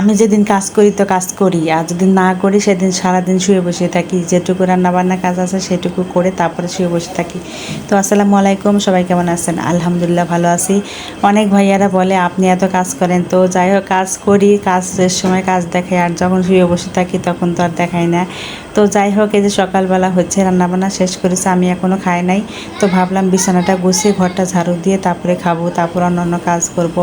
আমি যেদিন কাজ করি তো কাজ করি, আর যদি না করি সেদিন সারাদিন শুয়ে বসে থাকি। যেটুকু রান্নাবান্না কাজ আছে সেটুকু করে তারপরে শুয়ে বসে থাকি। তো আসসালামু আলাইকুম, সবাই কেমন আছেন? আলহামদুলিল্লাহ ভালো আছি। অনেক ভাইয়ারা বলে, আপনি এত কাজ করেন। তো যাই হোক, কাজ করি কাজের সময় কাজ দেখাই, আর যখন শুয়ে বসে থাকি তখন তো আর দেখাই না। তো যাই হোক, এই যে সকালবেলা হচ্ছে রান্নাবান্না শেষ করেছে, আমি এখনও খাই নাই। তো ভাবলাম বিছানাটা গুছিয়ে ঘরটা ঝাড়ু দিয়ে তারপরে খাব, তারপর অন্য অন্য কাজ করব।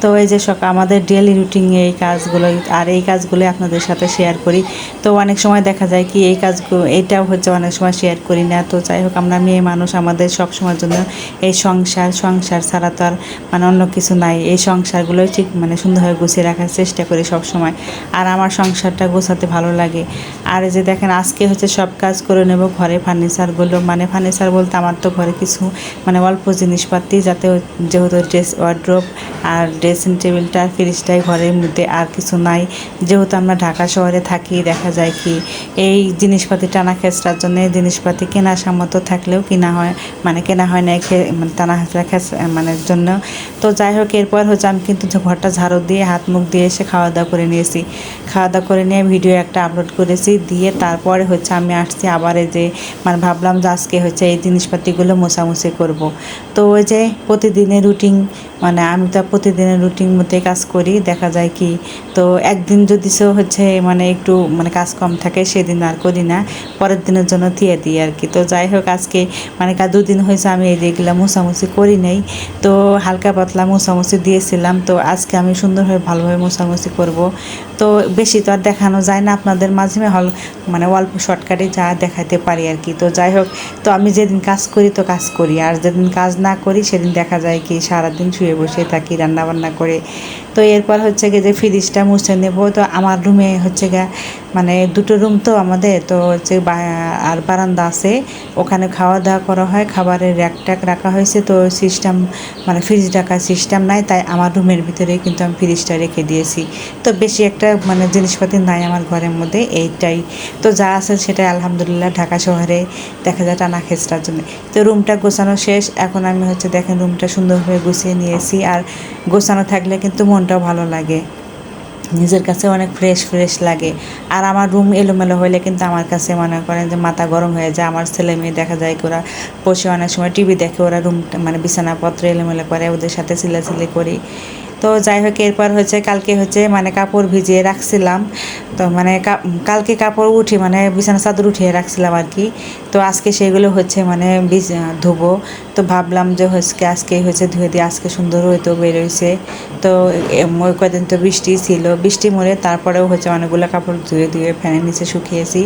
তো এই যে সকাল আমাদের ডেলি রুটিনে এই কাজগুলো, আর এই কাজগুলো আপনাদের সাথে শেয়ার করি। তো অনেক সময় দেখা যায় কি, এই কাজগুলো এইটাও হচ্ছে অনেক সময় শেয়ার করি না। তো যাই হোক, আমরা মেয়ে মানুষ, আমাদের সব সময়ের জন্য এই সংসার সংসার ছাড়া তো আর মানে অন্য কিছু নাই। এই সংসারগুলোই ঠিক মানে সুন্দরভাবে গুছিয়ে রাখার চেষ্টা করি সব সময়। আর আমার সংসারটা গোছাতে ভালো লাগে। আর যে দেখেন, আজকে হচ্ছে সব কাজ করে নেব ঘরে ফার্নিচারগুলো। মানে ফার্নিচার বলতে আমার তো ঘরে কিছু মানে অল্প জিনিসপাতি, যাতে যেহেতু ড্রেস ওয়ার্ড্রোপ আর ড্রেসিং টেবিলটা ফ্রিজটাই ঘরের মধ্যে আর কিছু নাই। যেহেতু আমরা ঢাকা শহরে থাকি, দেখা যায় কি এই জিনিসপাতি টানা খেঁচড়ার জন্য জিনিসপাতি কেনা সামর্থ্য থাকলেও কিনা হয় মানে কেনা হয় না মানে টানা হেঁচড়া খেঁচ মানে জন্য। তো যাই হোক, এরপর হচ্ছে আমি কিন্তু ঘরটা ঝাড়ু দিয়ে, হাত মুখ দিয়ে এসে খাওয়া দাওয়া করে নিয়েছি। খাওয়া দাওয়া করে নিয়ে ভিডিও একটা আপলোড করেছি, দিয়ে তারপরে হচ্ছে আমি আসছি আবার এই যে মানে ভাবলাম যে আজকে হচ্ছে এই জিনিসপাতিগুলো মোছামুছি করব। তো ওই যে প্রতিদিনের রুটিন মানে আমি তো প্রতিদিনের রুটিন মধ্যে কাজ করি, দেখা যায় কি তো একদিন যদি সে হচ্ছে মানে একটু মানে কাজ কম থাকে, সেদিন আর করি না। পরের দিনের জন্য দিয়ে দিই আর কি। তো যাই হোক, আজকে মানে কা দুদিন হয়েছে, আমি এই যেগুলো মোছামুছি করি নাই। তো হালকা পাতলা মোছামুছি দিয়েছিলাম। তো আজকে আমি সুন্দরভাবে ভালোভাবে মোছামুছি করব। তো বেশি তো আর দেখানো যায় না আপনাদের মাঝে হল মানে অল্প শর্টকাটে যা দেখাতে পারি আর কি। তো যাই হোক, তো আমি যেদিন কাজ করি, তো কাজ করি। আর যেদিন কাজ না করি, সেদিন দেখা যায় কি সারাদিন শুয়ে বসে থাকি রান্না বান্না করে। তো এরপর হচ্ছে গিয়ে যে ফ্রিজটা মুছে নেব তো আমার রুমে হচ্ছে গিয়ে মানে দুটো রুম তো আমাদের, তো হচ্ছে আর বারান্দা আছে। ওখানে খাওয়া দাওয়া করা হয়, খাবারের র্যাক ট্যাক রাখা হয়েছে। তো সিস্টেম মানে ফ্রিজ রাখার সিস্টেম নাই, তাই আমার রুমের ভিতরে কিন্তু আমি ফ্রিজটা রেখে দিয়েছি। তো বেশি একটা মানে জিনিসপাতি নাই আমার ঘরের মধ্যে এইটাই। তো যা আছে সেটাই আলহামদুলিল্লাহ ঢাকা শহরে দেখা যায় টানা খেঁচড়ার জন্য। তো রুমটা গোছানো শেষ, এখন আমি হচ্ছে দেখেন রুমটা সুন্দরভাবে গুছিয়ে নিয়েছি। আর গোছানো থাকলে কিন্তু মনটাও ভালো লাগে। নিজের কাছে অনেক ফ্রেশ ফ্রেশ লাগে। আর আমার রুম এলোমেলো হলে কিন্তু আমার কাছে মনে করেন যে মাথা গরম হয়ে যায়। আমার ছেলে মেয়ে দেখা যায় কি ওরা বসে অনেক সময় টিভি দেখে, ওরা রুম মানে বিছানাপত্র এলোমেলো করে, ওদের সাথে সিলাসিলি করি। তো যাই হোক, এরপর হচ্ছে কালকে হচ্ছে মানে কাপড় ভিজিয়ে রাখছিলাম। তো মানে কালকে কাপড় উঠে মানে বিছানা চাদর উঠিয়ে রাখছিলাম আর কি। তো আজকে সেগুলো হচ্ছে মানে ধুবো। তো ভাবলাম যে হচ্ছে আজকে হচ্ছে ধুয়ে দিয়ে আজকে সুন্দর হয়তো বেরোইছে। তো ওই কদিন তো বৃষ্টি ছিল। বৃষ্টি মরে তারপরেও হচ্ছে অনেকগুলো কাপড় ধুয়ে ধুয়ে ফ্যানের নিচে শুকিয়েছি।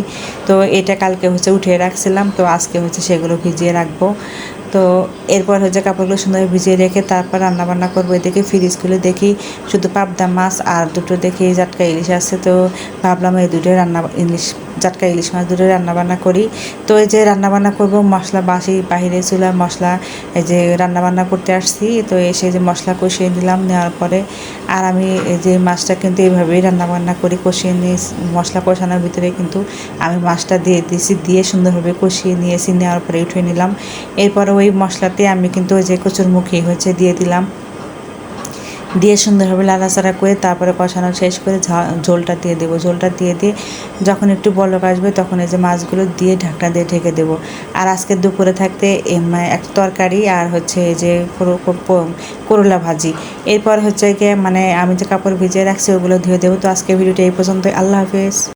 তো এটা কালকে হচ্ছে উঠিয়ে রাখছিলাম। তো আজকে হচ্ছে সেগুলো ভিজিয়ে রাখব। তো এরপর হচ্ছে কাপড়গুলো সুন্দর ভিজিয়ে রেখে তারপর রান্না বান্না করব এদিকে ফ্রিজগুলো দেখি শুধু পাবদা মাছ আর দুটো দেখি জাটকা ইলিশ আছে। তো ভাবলাম এই দুটো রান্না, ইলিশ, জাটকা ইলিশ মাছ দুটো রান্না বান্না করি। তো এই যে রান্না বান্না করব, মশলা বাসি, বাহিরে চুলা, মশলা, এই যে রান্না বান্না করতে আসছি। তো এসে যে মশলা কষিয়ে দিলাম নেওয়ার পরে আর আমি এই যে মাছটা কিন্তু এইভাবেই রান্না বান্না করি, কষিয়ে নিয়ে মশলা কষানোর ভিতরে কিন্তু আমি মাছটা দিয়ে দিয়েছি দিয়ে সুন্দরভাবে কষিয়ে নিয়েছি, নেওয়ার পরে উঠিয়ে নিলাম। এরপরে ওই মশলাতে আমি কিন্তু ওই যে কচুরমুখী হচ্ছে দিয়ে দিলাম। দিয়ে সুন্দরভাবে লাড়াচাড়া করে তারপরে কষানো শেষ করে ঝোলটা দিয়ে দেবো। ঝোলটা দিয়ে দিয়ে যখন একটু বলক আসবে তখন এই যে মাছগুলো দিয়ে ঢাকনা দিয়ে ঢেকে দেবো। আর আজকে দুপুরে থাকতে একটা তরকারি আর হচ্ছে এই যে করলা ভাজি। এরপর হচ্ছে গিয়ে মানে আমি যে কাপড় ভিজিয়ে রাখছি ওগুলো ধুয়ে দেবো। তো আজকে ভিডিওটা এই পর্যন্ত আল্লাহ হাফেজ।